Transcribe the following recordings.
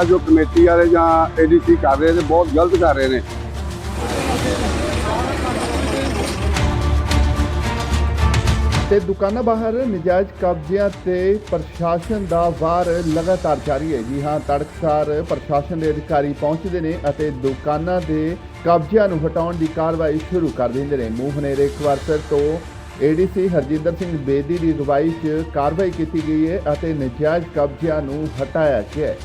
ਇਹ ਜੋ ਕਮੇਟੀ ਵਾਲੇ ਜਾਂ ਏਡੀਸੀ ਕਰ ਰਹੇ ਨੇ, ਬਹੁਤ ਗਲਤ ਕਰ ਰਹੇ ਨੇ। ਤੇ ਦੁਕਾਨਾਂ ਬਾਹਰ ਨਜਾਇਜ਼ ਕਬਜ਼ਿਆਂ ਤੇ ਪ੍ਰਸ਼ਾਸਨ ਦਾ ਵਾਰ ਲਗਾਤਾਰ ਜਾਰੀ ਹੈ। ਜੀ ਹਾਂ, ਤੜਕਸਾਰ ਪ੍ਰਸ਼ਾਸਨ ਦੇ ਅਧਿਕਾਰੀ ਪਹੁੰਚਦੇ ਨੇ ਅਤੇ ਦੁਕਾਨਾਂ ਦੇ ਕਬਜ਼ਿਆਂ ਨੂੰ ਹਟਾਉਣ ਦੀ ਕਾਰਵਾਈ ਸ਼ੁਰੂ ਕਰ ਦਿੰਦੇ ਨੇ। ਮੂੰਹ ਹਨੇਰੇ ਇੱਕ ਵਾਰ ਫਿਰ ਤੋਂ ਏਡੀਸੀ ਹਰਜਿੰਦਰ ਸਿੰਘ ਬੇਦੀ ਦੀ ਅਗਵਾਈ 'ਚ ਕਾਰਵਾਈ ਕੀਤੀ ਗਈ ਹੈ ਅਤੇ ਨਜਾਇਜ਼ ਕਬਜ਼ਿਆਂ ਨੂੰ ਹਟਾਇਆ ਗਿਆ ਹੈ।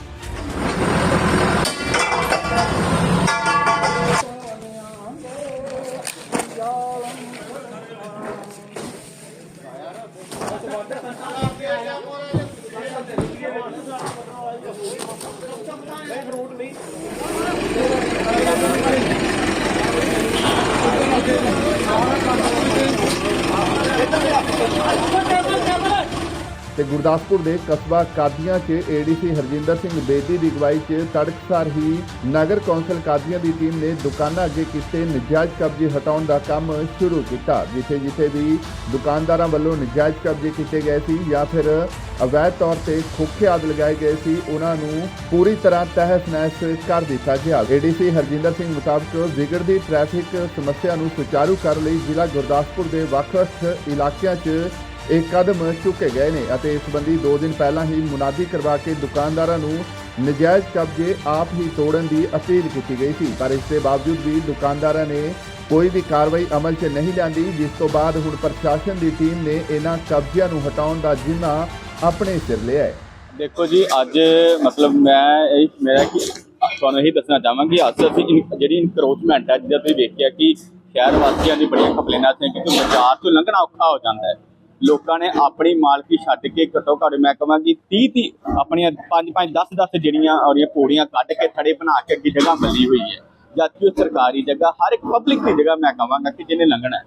Gracias. ਤੇ ਗੁਰਦਾਸਪੁਰ ਦੇ ਕਸਬਾ ਕਾਦੀਆਂ 'ਚ ਏਡੀਸੀ ਹਰਜਿੰਦਰ ਸਿੰਘ ਬੇਦੀ ਦੀ ਅਗਵਾਈ 'ਚ ਤੜਕਸਾਰ ਹੀ ਨਗਰ ਕੌਂਸਲ ਕਾਦੀਆਂ ਦੀ ਟੀਮ ਨੇ ਦੁਕਾਨਾਂ ਅੱਗੇ ਕੀਤੇ ਨਜਾਇਜ਼ ਕਬਜ਼ੇ ਹਟਾਉਣ ਦਾ ਕੰਮ ਸ਼ੁਰੂ ਕੀਤਾ, ਜਿੱਥੇ ਜਿੱਥੇ ਵੀ ਦੁਕਾਨਦਾਰਾਂ ਵੱਲੋਂ ਨਜਾਇਜ਼ ਕਬਜ਼ੇ ਕੀਤੇ ਗਏ ਸੀ ਜਾਂ ਫਿਰ ਅਵੈਧ ਤੌਰ ਤੇ ਖੋਖੇ ਆਦ ਲਗਾਏ ਗਏ ਸੀ, ਉਹਨਾਂ ਨੂੰ ਪੂਰੀ ਤਰ੍ਹਾਂ ਤਹਿਸ ਨਹਿਸ ਕਰ ਦਿੱਤਾ ਗਿਆ। ਏਡੀਸੀ ਹਰਜਿੰਦਰ ਸਿੰਘ ਮੁਤਾਬਕ ਵਿਗੜਦੀ ਟ੍ਰੈਫਿਕ ਸਮੱਸਿਆ ਨੂੰ ਸੁਚਾਰੂ ਕਰਨ ਲਈ ਜ਼ਿਲ੍ਹਾ ਗੁਰਦਾਸਪੁਰ ਦੇ ਵੱਖ-ਵੱਖ ਇਲਾਕਿਆਂ 'ਚ ਇਹ ਕਦਮ ਚੁੱਕੇ ਗਏ ਨੇ ਅਤੇ ਇਸ ਸੰਬੰਧੀ 2 ਦਿਨ ਪਹਿਲਾਂ ਹੀ ਮੁਨਾਦੀ ਕਰਵਾ ਕੇ ਦੁਕਾਨਦਾਰਾਂ ਨੂੰ ਨਜਾਇਜ਼ ਕਬਜ਼ੇ ਆਪ ਹੀ ਤੋੜਨ ਦੀ ਅਪੀਲ ਕੀਤੀ ਗਈ ਸੀ। ਪਰ ਇਸ ਦੇ ਬਾਵਜੂਦ ਵੀ ਦੁਕਾਨਦਾਰਾਂ ਨੇ ਕੋਈ ਵੀ ਕਾਰਵਾਈ ਅਮਲ 'ਚ ਨਹੀਂ ਲਿਆਂਦੀ, ਜਿਸ ਤੋਂ ਬਾਅਦ ਹੁਣ ਪ੍ਰਸ਼ਾਸਨ ਦੀ ਟੀਮ ਨੇ ਇਹਨਾਂ ਕਬਜ਼ਿਆਂ ਨੂੰ ਹਟਾਉਣ ਦਾ ਜ਼ਿੰਮਾ ਆਪਣੇ ਸਿਰ ਲਿਆ ਹੈ। ਦੇਖੋ ਜੀ, ਅੱਜ ਮਤਲਬ ਮੈਂ ਇਹ ਮੇਰਾ ਕਿ ਤੁਹਾਨੂੰ ਇਹੀ ਦੱਸਣਾ ਚਾਹਾਂਗੀ, ਅੱਜ ਅਸੀਂ ਜਿਹੜੀ ਇਨਕਰੋਚਮੈਂਟ ਹੈ ਜਿਹਦਾ ਤੁਸੀਂ ਵੇਖਿਆ ਕਿ ਸ਼ਹਿਰ ਵਾਸੀਆਂ ਦੀ ਬੜੀਆਂ ਕੰਪਲੇਨਾਂ ਸੀ ਕਿਉਂਕਿ ਬਾਜ਼ਾਰ ਤੋਂ ਲੰਘਣਾ ਔਖਾ ਹੋ ਜਾਂਦਾ ਹੈ। ਲੋਕਾਂ ਨੇ ਆਪਣੀ ਮਾਲਕੀ ਛੱਡ ਕੇ ਘੱਟੋ ਘੱਟ ਮੈਂ ਕਹਾਂਗੀ 30 30 ਆਪਣੀਆਂ 5 5 10 10 ਜਿਹੜੀਆਂ ਔਰੀਆਂ ਪੌੜੀਆਂ ਕੱਢ ਕੇ ਥੜੇ ਬਣਾ ਕੇ ਅੱਗੇ ਜਗ੍ਹਾ ਮਿਲੀ ਹੋਈ ਹੈ। ਜਦਕਿ ਉਹ ਸਰਕਾਰੀ ਜਗ੍ਹਾ, ਹਰ ਇੱਕ ਪਬਲਿਕ ਦੀ ਜਗ੍ਹਾ ਮੈਂ ਕਹਾਂਗਾ ਕਿ ਜਿਹਨੇ ਲੰਘਣਾ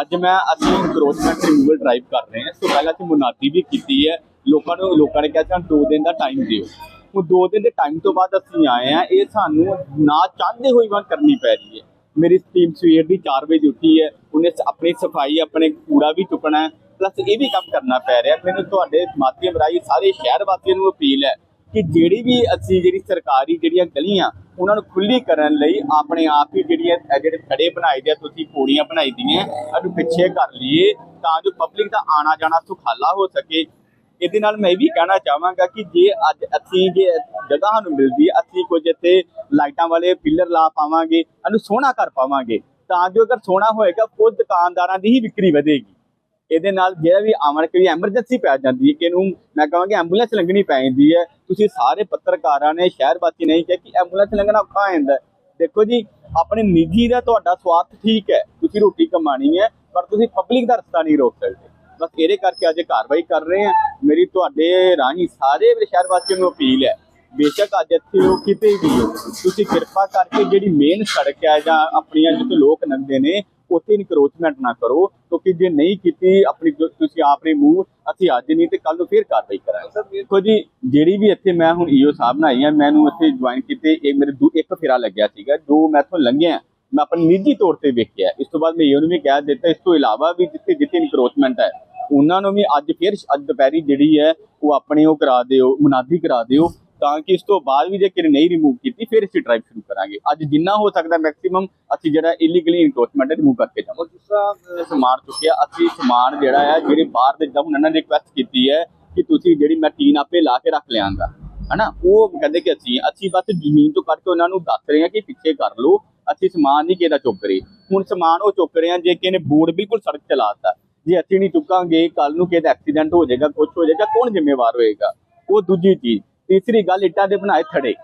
ਅੱਜ ਮੈਂ, ਅਸੀਂ ਇਨਕਰੋਚਮੈਂਟ ਰਿਮੂਵਲ ਡਰਾਈਵ ਕਰ ਰਹੇ ਹਾਂ। ਇਸ ਤੋਂ ਪਹਿਲਾਂ ਅਸੀਂ ਮੁਨਾਦੀ ਵੀ ਕੀਤੀ ਹੈ। ਲੋਕਾਂ ਨੂੰ, ਲੋਕਾਂ ਨੇ ਕਿਹਾ ਸਾਨੂੰ ਦੋ ਦਿਨ ਦਾ ਟਾਈਮ ਦਿਓ। ਉਹ ਦੋ ਦਿਨ ਦੇ ਟਾਈਮ ਤੋਂ ਬਾਅਦ ਅਸੀਂ ਆਏ ਆ ਇਹ ਸਾਨੂੰ ਨਾ ਚਾਹੁੰਦੇ ਹੋਏ ਵਾਂ ਕਰਨੀ ਪੈ ਰਹੀ ਹੈ। ਮੇਰੀ ਟੀਮ ਸਵੇਰ ਦੀ 4 ਵਜੇ ਉੱਠੀ ਹੈ। ਉਹਨੇ ਆਪਣੀ ਸਫ਼ਾਈ, ਆਪਣੇ ਕੂੜਾ ਵੀ ਚੁੱਕਣਾ ਪਲੱਸ ਇਹ ਵੀ ਕੰਮ ਕਰਨਾ ਪੈ ਰਿਹਾ। ਮੈਨੂੰ ਤੁਹਾਡੇ ਮਾਧਿਅਮ ਰਾਹੀਂ ਸਾਰੇ ਸ਼ਹਿਰ ਵਾਸੀਆਂ ਨੂੰ ਅਪੀਲ ਹੈ ਕਿ ਜਿਹੜੀ ਵੀ ਅਸੀਂ ਜਿਹੜੀ ਸਰਕਾਰੀ ਜਿਹੜੀਆਂ ਗਲੀਆਂ, ਉਹਨਾਂ ਨੂੰ ਖੁੱਲੀ ਕਰਨ ਲਈ ਆਪਣੇ ਆਪ ਹੀ ਜਿਹੜੀਆਂ ਜਿਹੜੇ ਖੜੇ ਬਣਾਏ ਦੇ ਤੁਸੀਂ ਪੌੜੀਆਂ ਬਣਾਈ ਦੀਆਂ, ਇਹਨੂੰ ਪਿੱਛੇ ਕਰ ਲਈਏ ਤਾਂ ਜੋ ਪਬਲਿਕ ਦਾ ਆਣਾ ਜਾਣਾ ਸੁਖਾਲਾ ਹੋ ਸਕੇ। ਇਹਦੇ ਨਾਲ ਮੈਂ ਇਹ ਵੀ ਕਹਿਣਾ ਚਾਹਾਂਗਾ ਕਿ ਜੇ ਅੱਜ ਅਸੀਂ ਜੇ ਜਗ੍ਹਾ ਸਾਨੂੰ ਮਿਲਦੀ ਹੈ, ਅਸੀਂ ਕੁਝ ਇੱਥੇ ਲਾਈਟਾਂ ਵਾਲੇ ਪਿੱਲਰ ਲਾ ਪਾਵਾਂਗੇ, ਇਹਨੂੰ ਸੋਹਣਾ ਕਰ ਪਾਵਾਂਗੇ, ਤਾਂ ਜੋ ਅਗਰ ਸੋਹਣਾ ਹੋਏਗਾ, ਉਹ ਦੁਕਾਨਦਾਰਾਂ ਦੀ ਹੀ ਵਿਕਰੀ ਵਧੇਗੀ। ਇਹਦੇ ਨਾਲ ਜਿਹੜਾ ਵੀ ਆਮਣ ਕੋਈ ਐਮਰਜੈਂਸੀ ਪੈ ਜਾਂਦੀ ਹੈ ਕਿ ਇਹਨੂੰ ਮੈਂ ਕਹਾਂਗਾ ਐਂਬੂਲੈਂਸ ਲੰਘਣੀ ਪੈ ਜਾਂਦੀ ਹੈ। ਤੁਸੀਂ ਸਾਰੇ ਪੱਤਰਕਾਰਾਂ ਨੇ ਸ਼ਹਿਰ ਵਾਸੀ ਨਹੀਂ ਕਿਹਾ ਕਿ ਐਂਬੂਲੈਂਸ ਲੰਘਣਾ ਔਖਾ ਹੋ ਜਾਂਦਾ ਦੇਖੋ ਜੀ, ਆਪਣੇ ਨਿੱਜੀ ਦਾ ਤੁਹਾਡਾ ਸਵਾਰਥ ਠੀਕ ਹੈ, ਤੁਸੀਂ ਰੋਟੀ ਕਮਾਣੀ ਹੈ, ਪਰ ਤੁਸੀਂ ਪਬਲਿਕ ਦਾ ਰਸਤਾ ਨਹੀਂ ਰੋਕ ਸਕਦੇ। ਬਸ ਇਹਦੇ ਕਰਕੇ ਅੱਜ ਕਾਰਵਾਈ ਕਰ ਰਹੇ ਹਾਂ। ਮੇਰੀ ਤੁਹਾਡੇ ਰਾਹੀਂ ਸਾਰੇ ਸ਼ਹਿਰ ਵਾਸੀਆਂ ਨੂੰ ਅਪੀਲ ਹੈ, ਬੇਸ਼ੱਕ ਅੱਜ ਇੱਥੇ ਹੋ ਕਿਤੇ ਵੀ ਹੋ, ਤੁਸੀਂ ਕਿਰਪਾ ਕਰਕੇ ਜਿਹੜੀ ਮੇਨ ਸੜਕ ਹੈ ਜਾਂ ਆਪਣੀਆਂ ਜਿੱਥੇ ਲੋਕ ਲੰਘਦੇ ਨੇ ਉੱਥੇ ਇਨਕਰੋਚਮੈਂਟ ਨਾ ਕਰੋ ਕਿਉਂਕਿ ਜੇ ਨਹੀਂ ਕੀਤੀ ਆਪਣੀ ਤੁਸੀਂ ਆਪਣੇ ਮੂੰਹ ਅਸੀਂ ਅੱਜ ਨਹੀਂ ਤੇ ਕੱਲ ਨੂੰ ਫੇਰ ਕਾਰਵਾਈ ਕਰਾਂਗੇ। ਦੇਖੋ ਜੀ ਜਿਹੜੀ ਵੀ ਇੱਥੇ ਮੈਂ ਹੁਣ ਈਓ ਸਾਹਿਬ ਨਾਲ ਆਈ ਆ ਮੈਨੂੰ ਇੱਥੇ ਜੁਆਇਨ ਕੀਤੇ ਇਹ ਮੇਰੇ ਦੂ ਇੱਕ ਫੇਰਾ ਲੱਗਿਆ ਸੀਗਾ ਜੋ ਮੈਂ ਇੱਥੋਂ ਲੰਘਿਆ ਮੈਂ ਆਪਣੇ ਨਿੱਜੀ ਤੌਰ ਤੇ ਵੇਖਿਆ। ਇਸ ਤੋਂ ਬਾਅਦ ਮੈਂ ਈਓ ਨੂੰ ਵੀ ਕਹਿ ਦਿੱਤਾ ਇਸ ਤੋਂ ਇਲਾਵਾ ਵੀ ਜਿੱਥੇ ਜਿੱਥੇ ਇਨਕਰੋਚਮੈਂਟ ਹੈ ਉਹਨਾਂ ਨੂੰ ਵੀ ਅੱਜ ਫੇਰ ਅੱਜ ਦੁਪਹਿਰੀ ਜਿਹੜੀ ਹੈ ਉਹ ਆਪਣੇ ਉਹ ਕਰਾ ਦਿਓ ਮੁਨਾਦੀ ਕਰਾ ਦਿਓ ਤਾਂ ਕਿ ਇਸ ਤੋਂ ਬਾਅਦ ਵੀ ਜੇ ਕਿ ਨਹੀਂ ਰਿਮੂਵ ਕੀਤੀ ਫਿਰ ਅਸੀਂ ਡਰਾਈਵ ਸ਼ੁਰੂ ਕਰਾਂਗੇ। ਅੱਜ ਜਿੰਨਾ ਹੋ ਸਕਦਾ ਮੈਕਸਿਮਮ ਅਸੀਂ ਜਿਹੜਾ ਇਲੀਗਲੀ ਇਨਕਰੋਚਮੈਂਟ ਰਿਮੂਵ ਕਰਕੇ ਜਾਵਾਂਗੇ। ਜਿਸ ਤਰ੍ਹਾਂ ਸਮਾਨ ਚੁੱਕਿਆ ਅਸੀਂ ਸਮਾਨ ਜਿਹੜਾ ਹੈ ਜਿਹੜੇ ਬਾਹਰ ਦੇ ਜਦੋਂ ਉਹਨਾਂ ਨੇ ਰਿਕੁਐਸਟ ਕੀਤੀ ਹੈ ਕਿ ਤੁਸੀਂ ਜਿਹੜੀ ਮੈਂ ਟੀਨ ਆਪੇ ਲਾ ਕੇ ਰੱਖ ਲਿਆਂਗਾ ਹਨਾ? ਉਹ ਕਹਿੰਦੇ ਕਿ ਅਸੀਂ ਅਸੀਂ ਬਸ ਜ਼ਮੀਨ ਤੋਂ ਕੱਢ ਕੇ ਉਹਨਾਂ ਨੂੰ ਦੱਸ ਰਹੇ ਹਾਂ ਕਿ ਪਿੱਛੇ ਕਰ ਲਓ। ਅਸੀਂ ਸਮਾਨ ਨਹੀਂ ਕਿਹਦਾ ਚੁੱਕ ਰਹੇ। ਹੁਣ ਸਮਾਨ ਉਹ ਚੁੱਕ ਰਹੇ ਆ ਜੇ ਕਿਸੇ ਨੇ ਬੋਰਡ ਬਿਲਕੁਲ ਸੜਕ ਚਲਾਤਾ ਜੇ ਅਸੀਂ ਨਹੀਂ ਚੁੱਕਾਂਗੇ ਕੱਲ ਨੂੰ ਕਿਹਦਾ ਐਕਸੀਡੈਂਟ ਹੋ ਜਾਏਗਾ ਕੁਝ ਹੋ ਜਾਏਗਾ ਕੌਣ ਜ਼ਿੰਮੇਵਾਰ ਹੋਏਗਾ? ਉਹ ਦੂਜੀ ਚੀਜ਼। ਤੀਸਰੀ ਗੱਲ ਇੱਟਾਂ ਦੇ ਬਣਾਏ ਥੜੇ।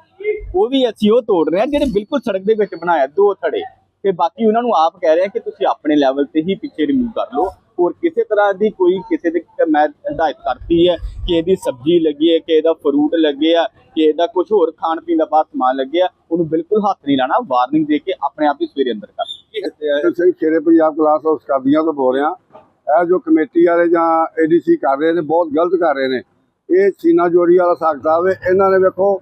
ਉਹ ਵੀ ਅਸੀਂ ਉਹ ਤੋੜ ਰਹੇ ਹਾਂ ਜਿਹੜੇ ਬਿਲਕੁਲ ਸੜਕ ਦੇ ਵਿੱਚ ਬਣਾਇਆ ਦੋ ਥੜੇ। ਤੇ ਬਾਕੀ ਉਹਨਾਂ ਨੂੰ ਆਪ ਕਹਿ ਰਹੇ ਆ ਕਿ ਤੁਸੀਂ ਆਪਣੇ ਲੈਵਲ ਤੇ ਹੀ ਪਿੱਛੇ ਰਿਮੂਵ ਕਰ ਲਓ। ਹੋਰ ਕਿਸੇ ਤਰ੍ਹਾਂ ਦੀ ਕੋਈ ਕਿਸੇ ਦੇ ਮੈਂ ਹਦਾਇਤ ਕਰਤੀ ਹੈ ਕਿ ਇਹਦੀ ਸਬਜ਼ੀ ਲੱਗੀ ਹੈ ਕਿ ਇਹਦਾ ਫਰੂਟ ਲੱਗੇ ਆ ਕਿ ਇਹਦਾ ਕੁਝ ਹੋਰ ਖਾਣ ਪੀਣ ਦਾ ਬਾਹਰ ਸਮਾਨ ਲੱਗਿਆ ਉਹਨੂੰ ਬਿਲਕੁਲ ਹੱਥ ਨਹੀਂ ਲਾਣਾ ਵਾਰਨਿੰਗ ਦੇ ਕੇ ਆਪਣੇ ਆਪ ਹੀ ਸਵੇਰੇ ਅੰਦਰ ਕਰ ਤੇ ਸਹੀ ਸ਼ੇਰੇ ਪੰਜਾਬ ਕਲਾਸ ਹਾਊਸ ਕਾਦੀਆਂ ਤੋਂ ਬੋਲ ਰਿਹਾ। ਇਹ ਜੋ ਕਮੇਟੀ ਵਾਲੇ ਜਾਂ ਏਡੀਸੀ ਕਰ ਰਹੇ ਨੇ ਬਹੁਤ ਗਲਤ ਕਰ ਰਹੇ ਨੇ। ਇਹ ਸੀਨਾ ਜੋੜੀ ਵਾਲਾ ਕਿਤਾਬ ਹੈ ਇਹਨਾਂ ਨੇ ਵੇਖੋ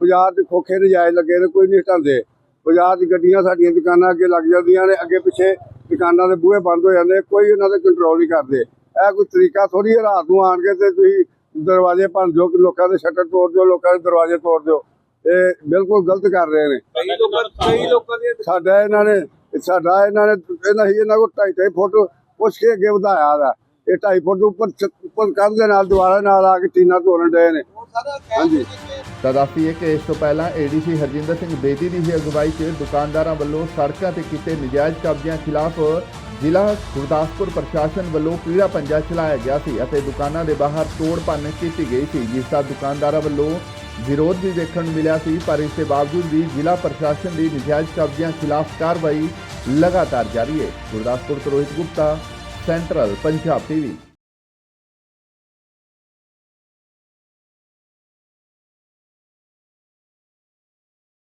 ਬਾਜ਼ਾਰ 'ਚ ਖੋਖੇ ਨਜਾਇਜ਼ ਲੱਗੇ ਨੇ ਕੋਈ ਨਹੀਂ ਹਟਾਉਂਦੇ ਬਾਜ਼ਾਰ 'ਚ ਗੱਡੀਆਂ ਸਾਡੀਆਂ ਦੁਕਾਨਾਂ ਅੱਗੇ ਲੱਗ ਜਾਂਦੀਆਂ ਨੇ ਅੱਗੇ ਪਿੱਛੇ ਦੁਕਾਨਾਂ ਦੇ ਬੂਹੇ ਬੰਦ ਹੋ ਜਾਂਦੇ ਕੋਈ ਇਹਨਾਂ ਦੇ ਕੰਟਰੋਲ ਨਹੀਂ ਕਰਦੇ। ਇਹ ਕੋਈ ਤਰੀਕਾ ਥੋੜੀ ਹੈ ਰਾਤ ਨੂੰ ਆਣ ਕੇ ਤੇ ਤੁਸੀਂ ਦਰਵਾਜ਼ੇ ਭੰਨ ਦਿਓ ਕਿ ਲੋਕਾਂ ਦੇ ਸ਼ਟਰ ਤੋੜ ਦਿਓ ਲੋਕਾਂ ਦੇ ਦਰਵਾਜ਼ੇ ਤੋੜ ਦਿਓ। ਇਹ ਬਿਲਕੁਲ ਗਲਤ ਕਰ ਰਹੇ ਨੇ। ਕਈ ਲੋਕਾਂ ਕਈ ਲੋਕਾਂ ਦੀਆਂ ਸਾਡਾ ਇਹਨਾਂ ਨੇ ਸਾਡਾ ਇਹਨਾਂ ਨੇ ਇਹਨਾਂ ਹੀ ਇਹਨਾਂ ਕੋਲ ਢਾਈ ਢਾਈ ਫੁੱਟ ਪੁੱਛ ਕੇ ਅੱਗੇ ਵਧਾਇਆ ਦਾ ਇਹ ਢਾਈ ਫੁੱਟ ਉੱਪਰ ਉੱਪਰ ਕੰਧ ਦੇ ਨਾਲ ਦੁਆਰਾ ਨਾਲ ਆ ਕੇ ਟੀਨਾ ਤੋੜਨ ਡਏ ਨੇ। ਹਾਂਜੀ। ਤਾਂ ਦੱਸਦੀਏ ਕਿ ਇਸ ਤੋਂ ਪਹਿਲਾਂ ਏਡੀਸੀ ਹਰਜਿੰਦਰ ਸਿੰਘ ਬੇਦੀ ਦੀ ਹੀ ਅਗਵਾਈ 'ਚ ਦੁਕਾਨਦਾਰਾਂ ਵੱਲੋਂ ਸੜਕਾਂ ਤੇ ਕੀਤੇ ਨਜਾਇਜ਼ ਕਬਜ਼ਿਆਂ ਖਿਲਾਫ ਜ਼ਿਲ੍ਹਾ ਗੁਰਦਾਸਪੁਰ ਪ੍ਰਸ਼ਾਸਨ ਵੱਲੋਂ ਪੀੜਾ ਪੰਜਾ ਚਲਾਇਆ ਗਿਆ ਸੀ ਅਤੇ ਦੁਕਾਨਾਂ ਦੇ ਬਾਹਰ ਤੋੜ ਭੰਨ ਕੀਤੀ ਗਈ ਸੀ, ਜਿਸ ਦਾ ਦੁਕਾਨਦਾਰਾਂ ਵੱਲੋਂ ਵਿਰੋਧ ਵੀ ਦੇਖਣ ਨੂੰ ਮਿਲਿਆ ਸੀ, ਪਰ ਇਸ ਦੇ ਬਾਵਜੂਦ ਵੀ ਜ਼ਿਲ੍ਹਾ ਪ੍ਰਸ਼ਾਸਨ ਦੀ ਨਜਾਇਜ਼ ਕਬਜ਼ਿਆਂ ਖਿਲਾਫ ਕਾਰਵਾਈ ਲਗਾਤਾਰ ਜਾਰੀ ਹੈ। ਗੁਰਦਾਸਪੁਰ ਤੋਂ ਰੋਹਿਤ ਗੁਪਤਾ સેન્ટ્રલ પંજાબ ટીવી